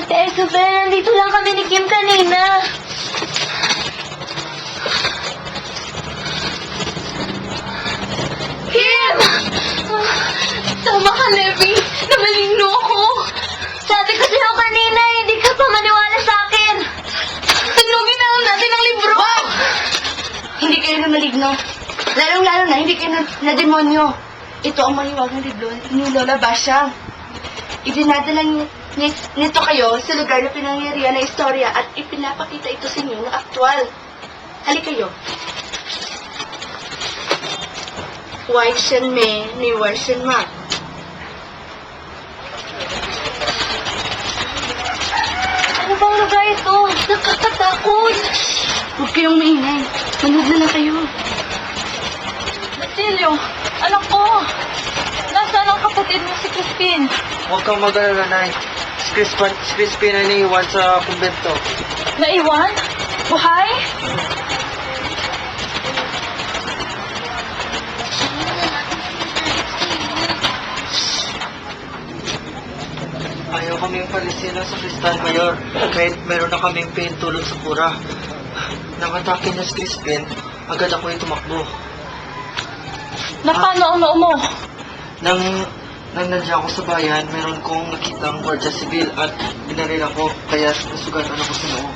Ate Isabel, nandito lang kami ni Kim kanina. Kim! Tama ka, Levi. Namaligno ako. Sabi ko sa'yo kanina, hindi ka pa maniwala sa akin. Tunugin na lang natin ang libro. Hindi kayo na maligno. Lalong-lalo na, hindi kayo na, na demonyo. Ito ang mahiwagang libro ni Lola Basha. Idinadala ni, ni- nito kayo sa lugar na pinangyarihan ng istorya at ipinapakita ito sa inyo na aktwal. Halik kayo. White Shen Me ni Wan Shen Ma. Ano bang lugar ito? Nakakatakot. Huwag kayong maingay. Manood na lang kayo. Basilio, anak ko. Nasaan ang kapatid mo si Crispin? Huwag kang mag-alala, Nay. Si Crispin, si Crispin ay naiwan sa kumbento. Naiwan? Buhay? Ayaw kaming palisin sa Kristal Mayor kahit meron na kaming pahintulot sa kura. Nang atake niya si Crispin, agad ako yung tumakbo. Na paano ang noo mo? Nang, nang nandiyan ako sa bayan, meron kong nakitang gwardiya sibil at binaril ako, kaya nasugatan ako sa noo.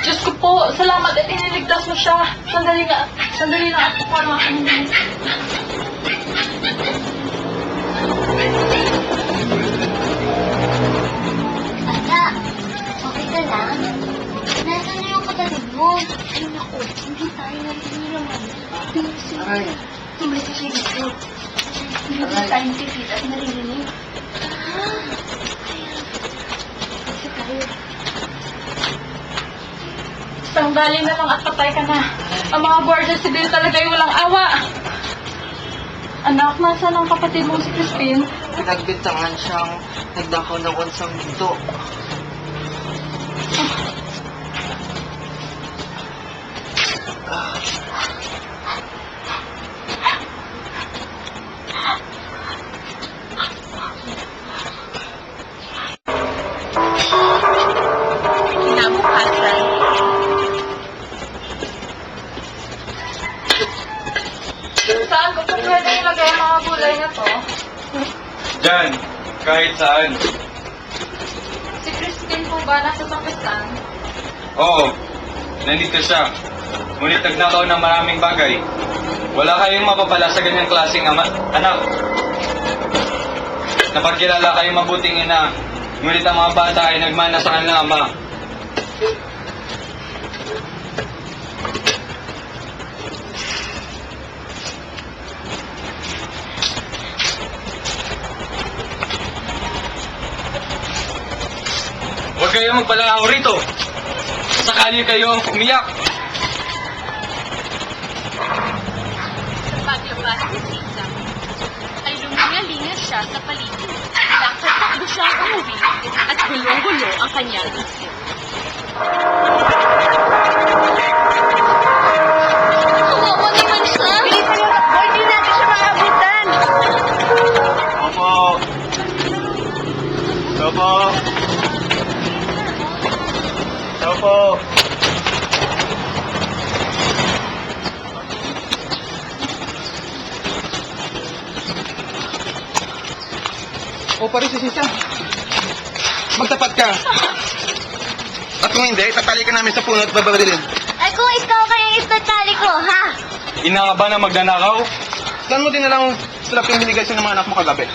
Diyos ko po, salamat at iniligtas mo siya. Sandali nga, sandali kukuha ng aking mga. Ata, okay ka lang? Nasaan na yung kapatid mo? Ay, naku, hindi tayo narinig naman. Aray, Tumuli siya dito. Hindi tipid at naririnig. Kasi tayo. Sandali na lang at patay ka na. Ang mga Guardia Civil talaga ay walang awa. Anak, nasaan ang kapatid mo si Crispin? pinagbintangan siyang nagdakaw ng unsang ginto. Gulay na to? Diyan, kahit saan. Si Crispin po ba nasa sakitan? Oo, nandito siya. Ngunit nagnakaw ng maraming bagay. Wala kayong mapapala sa ganyang klaseng ama, anak. Napagkilala kayong mabuting ina, ngunit ang mga bata ay nagmana sa kanilang ama. Huwag kayong magpalakaw rito. Sakali kayo umiyak. Paglabas ni Sisa, ay lumingalingan siya sa paligid. Nakatakbo siyang umuwi at gulong-gulo ang kanyang isip. Opo. O pare si Sisa. Magtapat ka. At kung hindi, tatali ka namin sa puno at babadilin. Ay, kung ikaw kaya itatali ko, ha? Ina ka ba na magnanakaw? Saan mo din na lang sarap yung binigay sa ng mga anak mo kagabi?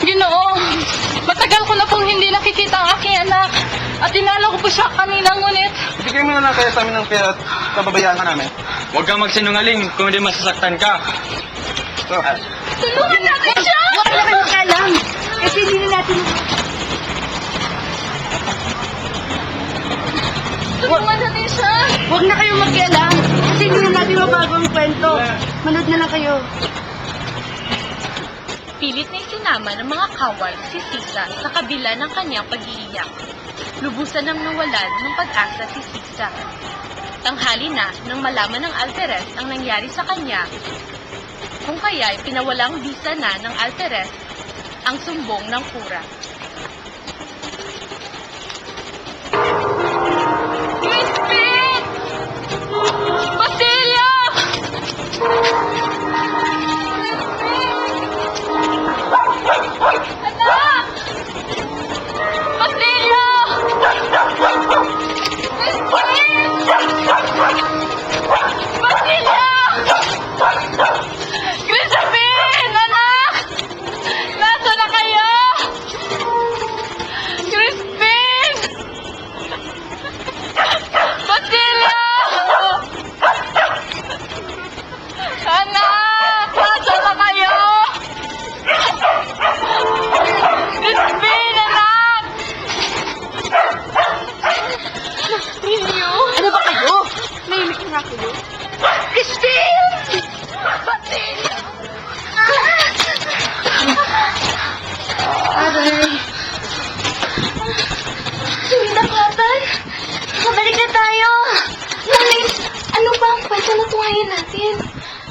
Ginoo, ko na pong hindi nakikita ang aking anak. At inala ko po siya kanina, ngunit Ibigay mo na lang kaya sa amin ng pera at pababayaan ka namin. Huwag kang magsinungaling kung hindi masasaktan ka. So, tulungan natin siya! Huwag na kayo kalam. Kasi hindi na natin Tulungan natin siya! Huwag na kayong mag-ialam. Kasi hindi na natin mabago ang kwento. Manood na lang kayo pilit na isinama ng mga kawal si Sisa sa kabila ng kanyang pag-iiyak. Lubusan nang nawalan ng pag-asa si Sisa. Tanghali na nang malaman ng Alferez ang nangyari sa kanya. Kung kaya'y pinawalang bisa na ng Alferez ang sumbong ng kura. Basilio!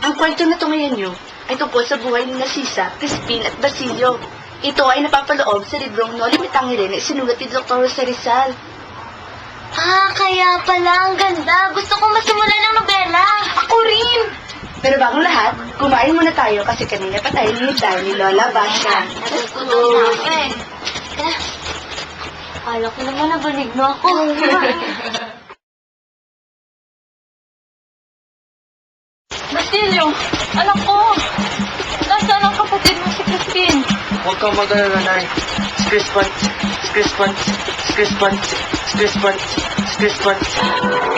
Ang kwento na tungayan nyo ay tungkol sa buhay ni Narcisa, Crispin at Basilio. Ito ay napapaloob sa librong No Limitang Irene sinulat ni Dr. Jose Rizal. Ah, kaya pala ang ganda. Gusto ko masimulan ng nobela. Ako rin! Pero bago lahat, kumain muna tayo kasi kanina pa tayo hinihintay ni Lola Basha. Natutulog na ako eh. Tara. Akala ko naman nabalig na ako. Basilio, anak ko. Nasaan ang kapatid mo si Crispin? Huwag kang mag-alala, Nay. Si si Crispin, si si Crispin, si!